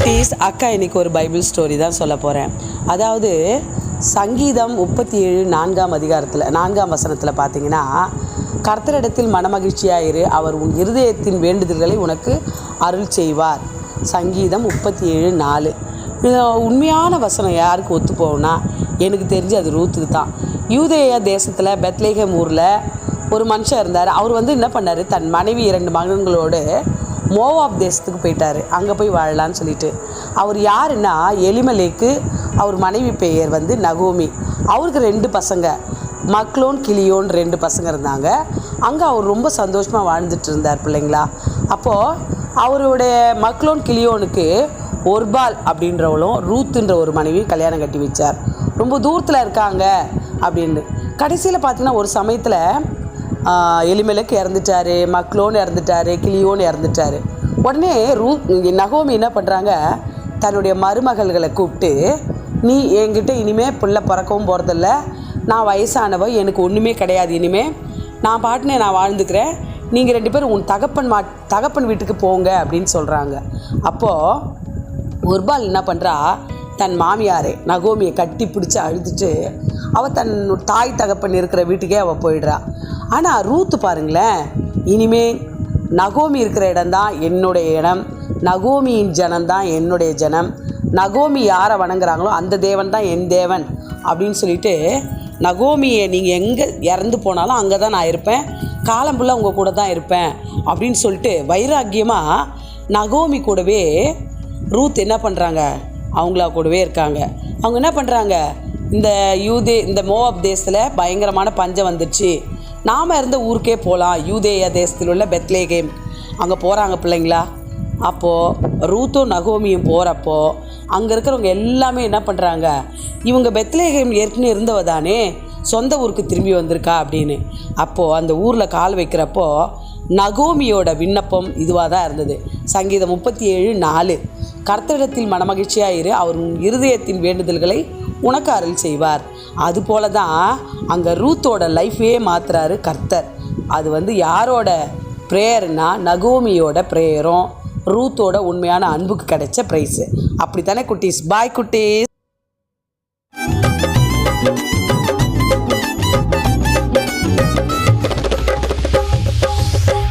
குட்டீஸ் அக்கா இன்னைக்கு ஒரு பைபிள் ஸ்டோரி தான் சொல்ல போகிறேன் அதாவது சங்கீதம் முப்பத்தி ஏழு நான்காம் அதிகாரத்தில் நான்காம் வசனத்தில் பார்த்தீங்கன்னா கர்த்தரிடத்தில் மனமகிழ்ச்சியாயிரு அவர் உன் இருதயத்தின் வேண்டுதல்களை உனக்கு அருள் செய்வார். சங்கீதம் முப்பத்தி ஏழு நாலு. இது உண்மையான வசனம் யாருக்கு ஒத்து போகும்னா எனக்கு தெரிஞ்சு அது ரூத்துக்கு தான். யூதேயா தேசத்தில் பெத்லேகம் ஊரில் ஒரு மனுஷன் இருந்தார். அவர் வந்து என்ன பண்ணார்? தன் மனைவி இரண்டு மகன்களோடு மோவாப் தேசத்துக்கு போயிட்டார். அங்கே போய் வாழலான்னு சொல்லிட்டு. அவர் யாருன்னா எலிமலேக்கு அவர் மனைவி பெயர் வந்து நகோமி. அவருக்கு ரெண்டு பசங்க. மக்லோன் கிளியோன் ரெண்டு பசங்க இருந்தாங்க. அங்கே அவர் ரொம்ப சந்தோஷமாக வாழ்ந்துட்டு இருந்தார் பிள்ளைங்களா. அப்போது அவருடைய மக்லோன் கிளியோனுக்கு ஒர்பால் அப்படின்றவளும் ரூத்துன்ற ஒரு மனைவி கல்யாணம் கட்டி வச்சார். ரொம்ப தூரத்தில் இருக்காங்க அப்படின்னு. கடைசியில் பார்த்தீங்கன்னா ஒரு சமயத்தில் எலிமெலுக்கு இறந்துட்டாரு மக்லோன் இறந்துட்டாரு கிளியோன்னு இறந்துட்டாரு. உடனே ரூ நகோமி என்ன பண்ணுறாங்க தன்னுடைய மருமகள்களை கூப்பிட்டு நீ என்கிட்ட இனிமே பிள்ளை பிறக்கவும் போகிறதில்ல நான் வயசானவ எனக்கு ஒன்றுமே கிடையாது. இனிமேல் நான் பாட்டுனே நான் வாழ்ந்துக்கிறேன். நீங்கள் ரெண்டு பேரும் உன் தகப்பன் மா தகப்பன் வீட்டுக்கு போங்க அப்படின்னு சொல்கிறாங்க அப்போது ஒருபால் என்ன பண்ணுறா தன் மாமியாரை நகோமியை கட்டி பிடிச்சி அழுதுட்டு அவள் தன் தாய் தகப்பன் இருக்கிற வீட்டுக்கே அவள் போயிடுறா. ஆனால் ரூத்து பாருங்களேன். இனிமே நகோமி இருக்கிற இடம்தான் என்னுடைய இடம். நகோமியின் ஜனம்தான் என்னுடைய ஜனம். நகோமி யாரை வணங்குறாங்களோ அந்த தேவன் தான் என் தேவன் அப்படின்னு சொல்லிட்டு நகோமியை நீங்கள் எங்கே இறந்து போனாலும் அங்கே தான் நான் இருப்பேன். காலம் ஃபுல்லாக உங்கள் கூட தான் இருப்பேன் அப்படின்னு சொல்லிட்டு வைராக்கியமாக நகோமி கூடவே ரூத் என்ன பண்ணுறாங்க அவங்களா கூடவே இருக்காங்க. அவங்க என்ன பண்ணுறாங்க இந்த யூதே இந்த மோவாப் தேசத்தில் பயங்கரமான பஞ்சம் வந்துடுச்சு நாம் இருந்த ஊருக்கே போகலாம் யூதேயா தேசத்தில் உள்ள பெத்லேகேம். அங்கே போகிறாங்க பிள்ளைங்களா? அப்போது ரூத்தும் நகோமியும் போகிறப்போ அங்கே இருக்கிறவங்க எல்லாமே என்ன பண்ணுறாங்க இவங்க பெத்லேகேம் ஏற்கனவே இருந்தவ தானே சொந்த ஊருக்கு திரும்பி வந்திருக்கா அப்படின்னு. அப்போது அந்த ஊரில் கால் வைக்கிறப்போ நகோமியோட விண்ணப்பம் இதுவாக தான் இருந்தது. சங்கீதம் முப்பத்தி ஏழு நாலு. கர்த்தரிடத்தில் மனமகிழ்ச்சியாயிரு அவர் உன் இருதயத்தின் வேண்டுதல்களை உனக்கு அருள் செய்வார். அதுபோல தான் அங்கே ரூத்தோட லைஃபே மாற்றுறாரு கர்த்தர். அது வந்து யாரோட ப்ரேயர்னா நகோமியோட ப்ரேயரும் ரூத்தோட உண்மையான அன்புக்கு கிடைச்ச ப்ரைஸு அப்படி தானே குட்டீஸ்? பாய் குட்டீஸ்.